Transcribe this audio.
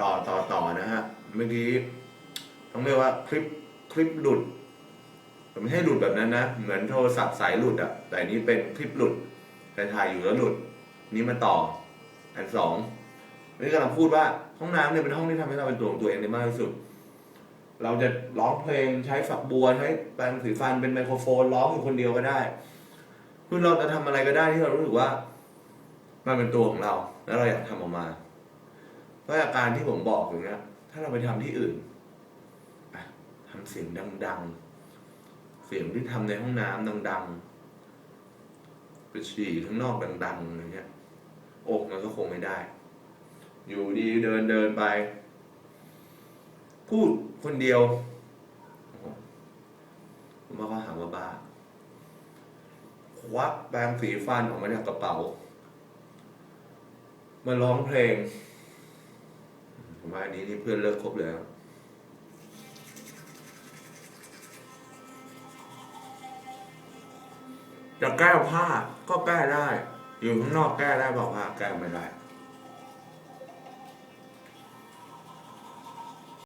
ต่อต่อต่อนะฮะเมื่อกี้ต้องเรียกว่าคลิปคลิปหลุดไม่ใช่หลุดแบบนั้นนะเหมือนโทรศัพท์สายหลุดอะแต่อันนี้เป็นคลิปหลุดแต่ถ่ายอยู่แล้วหลุด นี่มาต่อ อันสองนี่กำลังพูดว่าห้องน้ำเนี่ยเป็นห้องที่ทำให้เราเป็นตัวของตัวเองได้มากที่สุด เราจะร้องเพลงใช้ฝักบัวใช้แปรงสีฟันเป็นไมโครโฟนร้องอยู่คนเดียวก็ได้คือเราจะทำอะไรก็ได้ที่เรารู้สึกว่า มันเป็นตัวของเรา แล้วเราอยากทำออกมา เพราะอาการที่ผมบอกอย่างเงี้ย ถ้าเราไปทำที่อื่นอะทำเสียงดัง ๆ เสียงที่ทำในห้องน้ำดัง ๆ ไปฉี่ข้างนอกดังๆอย่างเงี้ยอกมันก็คงไม่ได้ อยู่ดีเดินเดินไป พูดคนเดียวโอ้โหผมว่าเขาหาว่าบ้าควักแปรงสีฟันออกมาจากกระเป๋า มาร้องเพลง ผมว่าอันนี้นี่เพื่อนเลิกคบแล้วจะแก้ผ้าก็แก้ได้ อยู่ข้างนอกแก้ได้บอกว่าแก้ไม่ได้